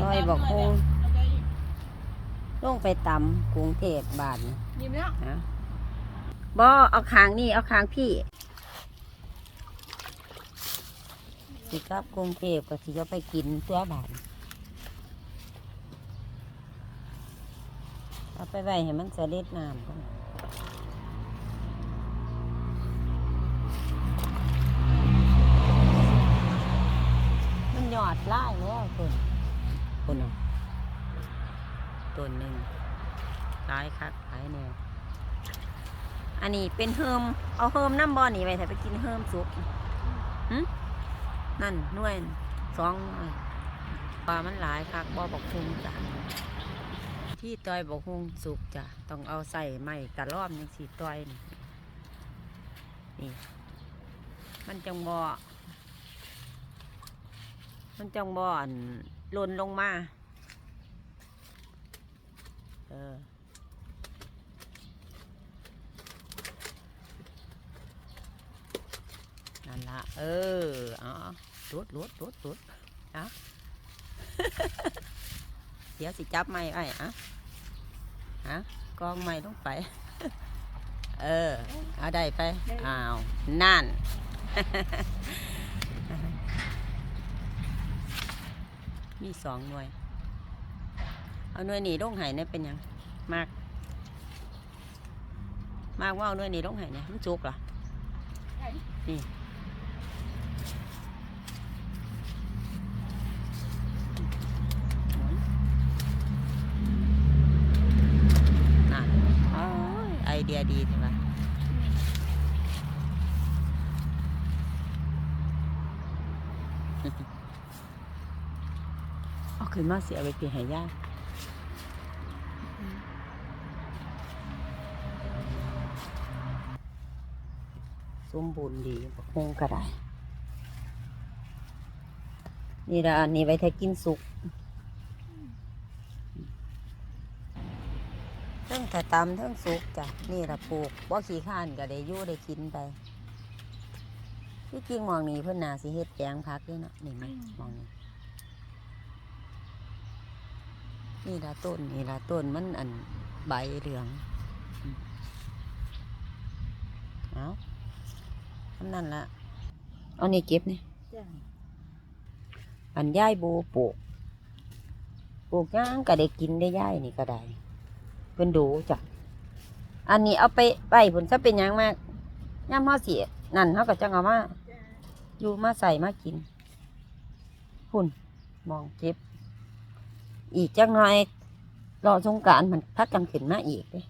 ต้อยบอกคงลงไปตำกรุงเทพบาทยิ้มแล้วนะบอเอาคางนี่เอาคางพี่สิกลับกรุงเทพก็สิจะไปกินตัวบาทเอาไปไว้ให้มันเสด็จน้ำก่อนมันหยอดไล่แล้วคน คนน่ะต้นหนึ่งร้ายคักหลายแนวอันนี้เป็นเฮิมเอาเฮิมน้ำบอนี่ไปถ้าไปกินเฮิมสุกนั่นหน่วยสองปลามันหลายคักบอบอกคุงจ้ะที่ตอยบอกคุงสุกจ้ะต้องเอาใส่ไม้กระรอบยังสีตอยนี่นี่มันจังบอมันจังบออัน หล่นลงมา เออ นั่นละเออเอาๆรุดรุดรุดรุดเอาเดี๋ยวสิจับไม้ไอ้อะฮะกองไม้ลงไป เออ เอาได้ไป อ้าว นั่น มีสองหน่วย เอาหน่วยนี้ลงไห้เนี่ยเป็นหยังมาก มากว่าเอาหน่วยนี้ลงไห้เนี่ยมันจุกเหรอนี่หมุนนั่นอ้ายไอเดียดีใช่ไหม เอาขึ้นมาเสียไปเปลี่ยนหายากสมบูรณ์ดีบักฮงก็ได้ นี่ละอันนี้ไว้ถ้ากินสุกเทั้งถ้าตำเทั้งสุกจ้ะ นี่ละปลูกบ่าขี้ข้านก็ได้ยู่ได้กินไปที่จริงมองนี้เพิ่นนาสิเฮ็ดแปลงพักด้วยเนาะนี่ไหมมองนี้ นี่ละต้นนี่ละต้นมันอันใบเหลืองอืมเอาทำนั่นละเอานี่เก็บนี่จ้ะอันย่ายบูปลูกปลูกย่างก็ได้กินได้ย่ายนี่ก็ได้เพิ่นดูจ้ะอันนี้เอาไปไปผลจะเป็นหยังมากย่ามห่อเสียนั่นเขาก็จังเอามาอยู่มาใส่มากินหุ่นมองเก็บ อีกจักหน่อยรอสงกรารมันพักกันขึ้นมาอีกเด้